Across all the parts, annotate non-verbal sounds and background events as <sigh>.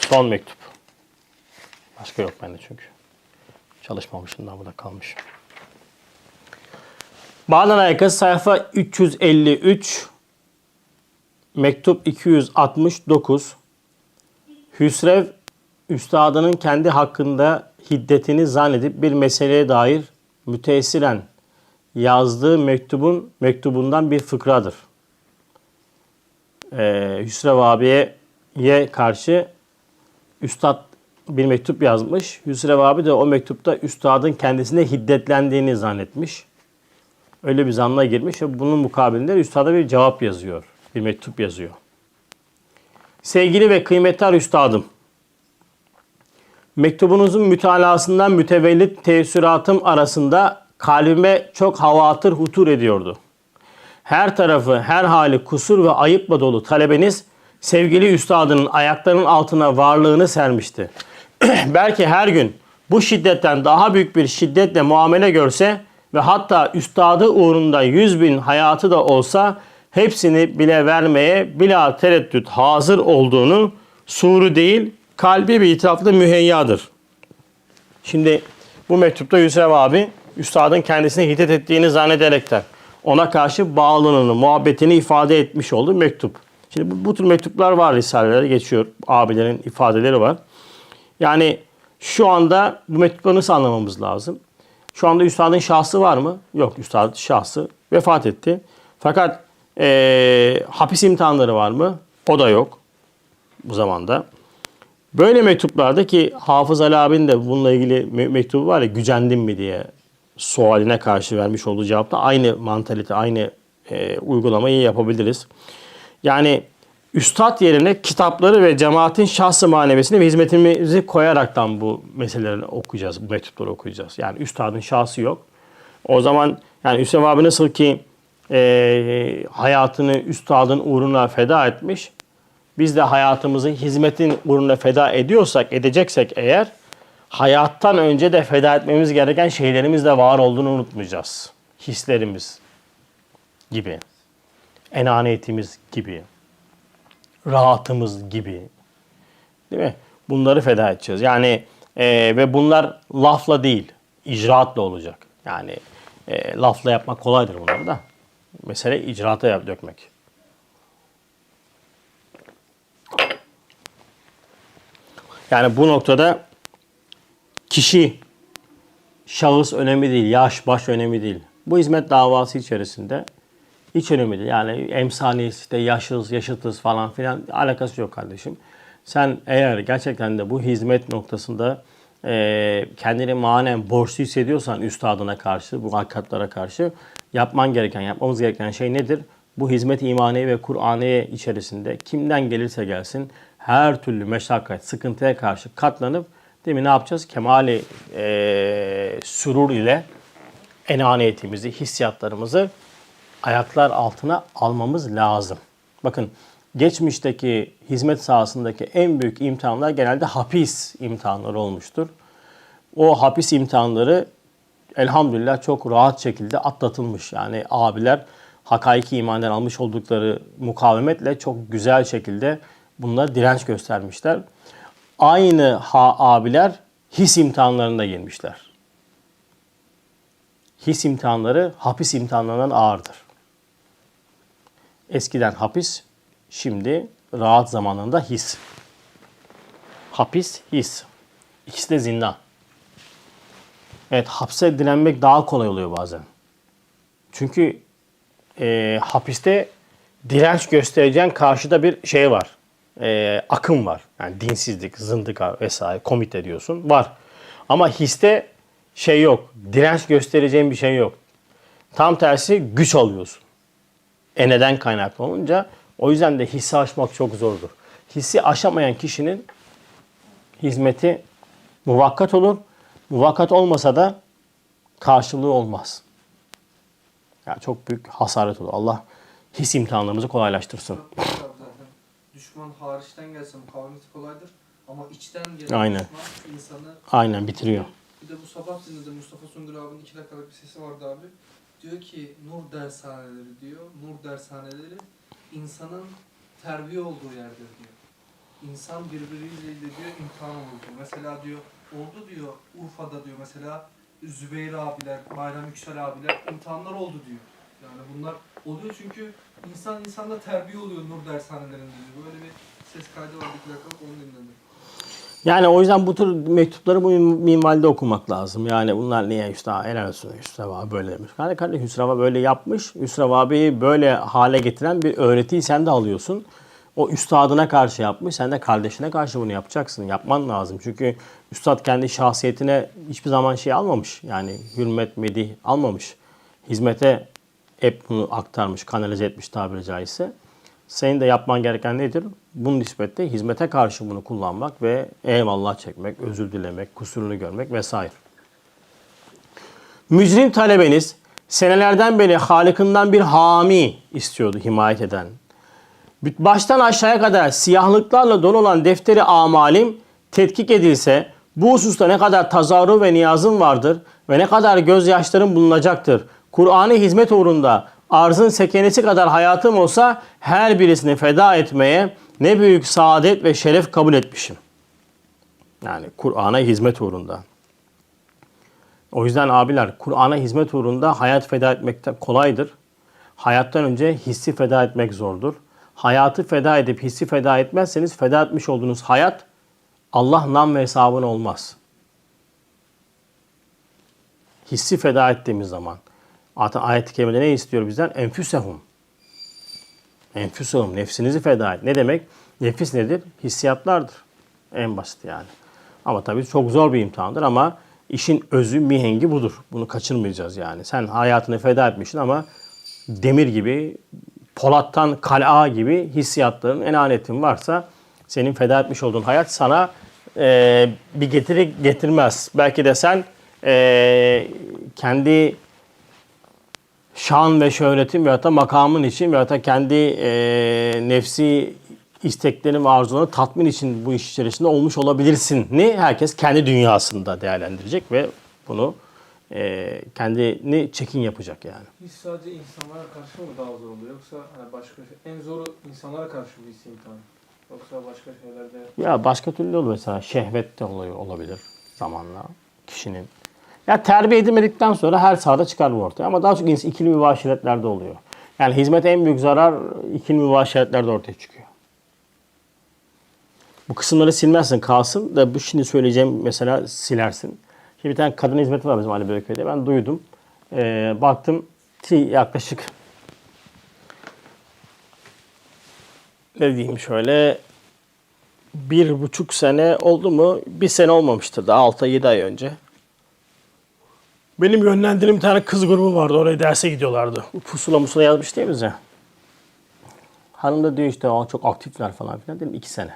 Son mektup. Başka yok bende çünkü. Çalışmamışım daha burada kalmış. Bağdan Aykaz sayfa 353 mektup 269 Hüsrev üstadının kendi hakkında hiddetini zannedip bir meseleye dair müteessiren yazdığı mektubun mektubundan bir fıkradır. Ee, Hüsrev abiye ye karşı üstad bir mektup yazmış. Hüsrev abi de o mektupta üstadın kendisine hiddetlendiğini zannetmiş. Öyle bir zanla girmiş ve bunun mukabilinde üstada bir cevap yazıyor. Bir mektup yazıyor. Sevgili ve kıymetli üstadım. Mektubunuzun mütalasından mütevellit teessüratım arasında kalbime çok havatır hutur ediyordu. Her tarafı, her hali kusur ve ayıpla dolu talebeniz sevgili üstadının ayaklarının altına varlığını sermişti. <clears throat> Belki her gün bu şiddetten daha büyük bir şiddetle muamele görse ve hatta üstadı uğrunda yüz bin hayatı da olsa hepsini bile vermeye bila tereddüt hazır olduğunu suru değil kalbi bir itiraflı müheyyadır. Şimdi bu mektupta Yusuf abi üstadın kendisine hiddet ettiğini zannederekten ona karşı bağlılığını, muhabbetini ifade etmiş olduğu mektup. Şimdi bu, bu tür mektuplar var risalelere geçiyor. Abilerin ifadeleri var. Yani şu anda bu mektupları nasıl anlamamız lazım? Şu anda üstadın şahsı var mı? Yok üstad şahsı vefat etti. Fakat eee, hapis imtihanları var mı? O da yok bu zamanda. Böyle mektuplarda ki Hafız Ali abinin de bununla ilgili me- mektubu var ya gücendim mi diye sualine karşı vermiş olduğu cevapta aynı mantalite, aynı e, uygulamayı yapabiliriz. Yani üstad yerine kitapları ve cemaatin şahsı manevesini ve hizmetimizi koyaraktan bu meseleleri okuyacağız, bu mektupları okuyacağız. Yani üstadın şahsı yok. O zaman yani Hüseyin abi nasıl ki e, hayatını üstadın uğruna feda etmiş, biz de hayatımızı hizmetin uğruna feda ediyorsak, edeceksek eğer hayattan önce de feda etmemiz gereken şeylerimiz de var olduğunu unutmayacağız. Hislerimiz gibi, enaniyetimiz gibi, rahatımız gibi. Değil mi? Bunları feda edeceğiz. Yani e, ve bunlar lafla değil, icraatla olacak. Yani e, lafla yapmak kolaydır bunları da. Mesele icraata yap, dökmek. Yani bu noktada kişi, şahıs önemli değil, yaş, baş önemli değil. Bu hizmet davası içerisinde hiç önemli değil. Yani emsaliyiz, işte yaşız, yaşıtız falan filan alakası yok kardeşim. Sen eğer gerçekten de bu hizmet noktasında e, kendini manen borçlu hissediyorsan üstadına karşı, bu hakikatlara karşı yapman gereken, yapmamız gereken şey nedir? Bu hizmet imaniye ve Kur'aniye içerisinde kimden gelirse gelsin her türlü meşakkat, sıkıntıya karşı katlanıp değil mi ne yapacağız? Kemali e, sürur ile enaniyetimizi, hissiyatlarımızı ayaklar altına almamız lazım. Bakın geçmişteki hizmet sahasındaki en büyük imtihanlar genelde hapis imtihanları olmuştur. O hapis imtihanları elhamdülillah çok rahat şekilde atlatılmış. Yani abiler hakaiki imandan almış oldukları mukavemetle çok güzel şekilde bunlara direnç göstermişler. Aynı ha abiler his imtihanlarında girmişler. His imtihanları hapis imtihanlarından ağırdır. Eskiden hapis, şimdi rahat zamanında his. Hapis, his. İkisi de zindan. Evet, hapse direnmek daha kolay oluyor bazen. Çünkü e, hapiste direnç göstereceğin karşıda bir şey var. E, akım var. Yani dinsizlik, zındıka vesaire komite diyorsun. Var. Ama histe şey yok. Direnç göstereceğin bir şey yok. Tam tersi güç alıyorsun. E neden kaynaklı olunca o yüzden de hissi aşmak çok zordur. Hissi aşamayan kişinin hizmeti muvakkat olur. Muvakkat olmasa da karşılığı olmaz. Yani çok büyük hasaret olur. Allah his imtihanlarımızı kolaylaştırsın. Düşman hariçten gelse mukavemeti kolaydır. Ama içten gelen Aynen. düşman insanı... Aynen bitiriyor. Bir de bu sabah dinledim Mustafa Sungur abinin iki dakikalık bir sesi vardı abi. Diyor ki nur dershaneleri diyor. Nur dershaneleri insanın terbiye olduğu yerdir diyor. İnsan birbiriyle diyor imtihan olur diyor. Mesela diyor oldu diyor Urfa'da diyor mesela Zübeyir abiler, Bayram Yüksel abiler imtihanlar oldu diyor. Bunlar oluyor çünkü insan insanda terbiye oluyor nur dershanelerinde. Böyle bir ses kaydı var bir plakalık onu dinledim. Yani o yüzden bu tür mektupları bu minvalde okumak lazım. Yani bunlar niye Hüsnü helal olsun Hüsnü abi böyle demiş. Yani kardeşim Hüsnü abi böyle yapmış. Hüsnü abiyi böyle hale getiren bir öğretiyi sen de alıyorsun. O üstadına karşı yapmış. Sen de kardeşine karşı bunu yapacaksın. Yapman lazım. Çünkü üstad kendi şahsiyetine hiçbir zaman şey almamış. Yani hürmet, medih almamış. Hizmete hep bunu aktarmış, kanalize etmiş tabiri caizse. Senin de yapman gereken nedir? Bunun nispette hizmete karşı bunu kullanmak ve eyvallah çekmek, özür dilemek, kusurunu görmek vesaire. Mücrim talebeniz senelerden beri Halık'ından bir hami istiyordu himayet eden. Baştan aşağıya kadar siyahlıklarla dolu olan defteri amalim tetkik edilse bu hususta ne kadar tazarru ve niyazım vardır ve ne kadar gözyaşlarım bulunacaktır. Kur'an'ı hizmet uğrunda arzın sekenesi kadar hayatım olsa her birisini feda etmeye ne büyük saadet ve şeref kabul etmişim. Yani Kur'an'a hizmet uğrunda. O yüzden abiler Kur'an'a hizmet uğrunda hayat feda etmek kolaydır. Hayattan önce hissi feda etmek zordur. Hayatı feda edip hissi feda etmezseniz feda etmiş olduğunuz hayat Allah nam ve hesabına olmaz. Hissi feda ettiğimiz zaman. Zaten ayet-i kerimede ne istiyor bizden? Enfüsehum. Enfüsehum. Nefsinizi feda et. Ne demek? Nefis nedir? Hissiyatlardır. En basit yani. Ama tabii çok zor bir imtihandır ama işin özü, mihengi budur. Bunu kaçırmayacağız yani. Sen hayatını feda etmişsin ama demir gibi, polattan kal'a gibi hissiyatların, enanetin varsa senin feda etmiş olduğun hayat sana e, bir getiri getirmez. Belki de sen e, kendi şan ve şöhretin veyahut da makamın için veyahut da kendi e, nefsi isteklerini ve arzularını tatmin için bu iş içerisinde olmuş olabilirsin. Ne herkes kendi dünyasında değerlendirecek ve bunu e, kendini çekin yapacak yani. His sadece insanlara karşı mı daha zor oluyor yoksa hani başka şey, en zoru insanlara karşı bir his imtihanı. Yoksa başka şeylerde Ya başka türlü olur mesela şehvet de oluyor olabilir zamanla kişinin. Ya terbiye edilmedikten sonra her sahada çıkar bu ortaya ama daha çok ins- ikili mübaşiretlerde oluyor. Yani hizmete en büyük zarar ikili mübaşiretlerde ortaya çıkıyor. Bu kısımları silmezsin kalsın da bu şimdi söyleyeceğim mesela silersin. Şimdi bir tane kadın hizmeti var bizim Ali Beyköy'de. Ben duydum. Ee, baktım ki yaklaşık ne diyeyim şöyle bir buçuk sene oldu mu? Bir sene olmamıştır da 6-7 ay önce. Benim yönlendirdiğim bir tane kız grubu vardı. Oraya derse gidiyorlardı. Pusula musula yazmış değil mi bize? Hanım da diyor işte "Aa, çok aktifler falan filan. Dedim iki sene.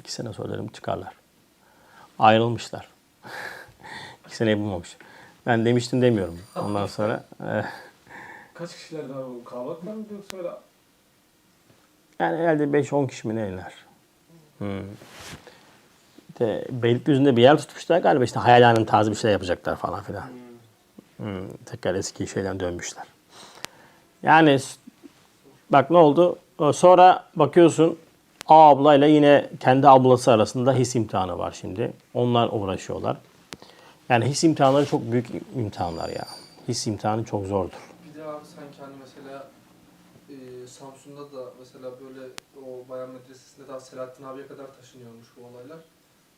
İki sene sonra dedim çıkarlar. Ayrılmışlar. <laughs> iki seneyi bulmamış. Ben demiştim demiyorum. Ondan sonra eh, kaç kişiler daha bu kalabalıklar mı yoksa öyle yani herhalde 5-10 kişi mi neyler? Hmm. İşte Beylikdüzü'nde bir yer tutmuşlar galiba işte hayalhanenin tarzı bir şey yapacaklar falan filan. Hmm, tekrar eski şeyden dönmüşler. Yani bak ne oldu? Sonra bakıyorsun A ablayla yine kendi ablası arasında his imtihanı var şimdi. Onlar uğraşıyorlar. Yani his imtihanları çok büyük imtihanlar ya. His imtihanı çok zordur. Bir de abi sanki hani mesela e, Samsun'da da mesela böyle o bayan medresesinde daha Selahattin abiye kadar taşınıyormuş bu olaylar.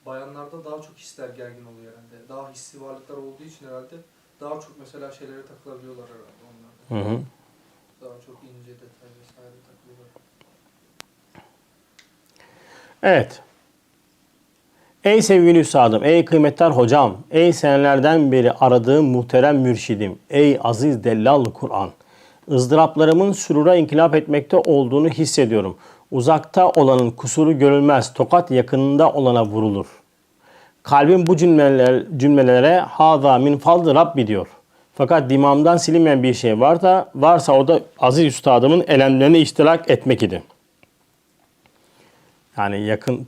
Bayanlarda daha çok hisler gergin oluyor herhalde. Daha hissi varlıklar olduğu için herhalde daha çok mesela şeylere takılabiliyorlar herhalde onlarda. Hı hı. Daha çok ince detay vesaire takılıyorlar. Evet. Ey sevgili üstadım, ey kıymetli hocam, ey senelerden beri aradığım muhterem mürşidim, ey aziz dellal Kur'an. ızdıraplarımın sürura inkılap etmekte olduğunu hissediyorum. Uzakta olanın kusuru görülmez, tokat yakınında olana vurulur. Kalbim bu cümleler, cümlelere haza min fazl Rabbi diyor. Fakat dimağımdan silinmeyen bir şey varsa, varsa o da aziz üstadımın elemlerine iştirak etmek idi. Yani yakın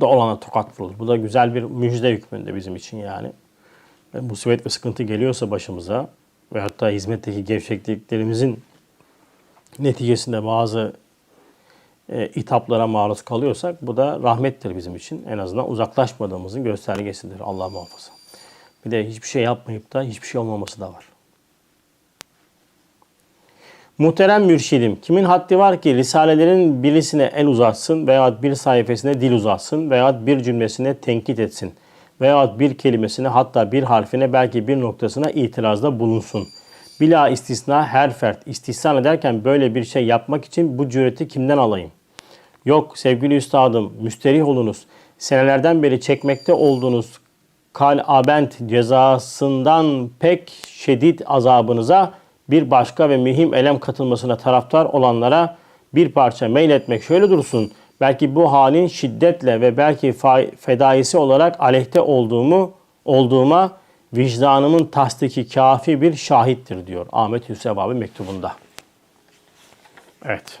da olana tokat vurulur. Bu da güzel bir müjde hükmünde bizim için yani. Musibet ve sıkıntı geliyorsa başımıza ve hatta hizmetteki gevşekliklerimizin neticesinde bazı e, hitaplara maruz kalıyorsak bu da rahmettir bizim için. En azından uzaklaşmadığımızın göstergesidir Allah muhafaza. Bir de hiçbir şey yapmayıp da hiçbir şey olmaması da var. Muhterem mürşidim, kimin haddi var ki risalelerin birisine el uzatsın veya bir sayfasına dil uzatsın veya bir cümlesine tenkit etsin veya bir kelimesine hatta bir harfine belki bir noktasına itirazda bulunsun. Bila istisna her fert istihsan ederken böyle bir şey yapmak için bu cüreti kimden alayım? Yok sevgili üstadım müsterih olunuz. Senelerden beri çekmekte olduğunuz kal abent cezasından pek şiddet azabınıza bir başka ve mühim elem katılmasına taraftar olanlara bir parça meyletmek şöyle dursun. Belki bu halin şiddetle ve belki fedaisi olarak aleyhte olduğumu olduğuma vicdanımın tasdiki kafi bir şahittir diyor Ahmet Hüseyin abi mektubunda. Evet.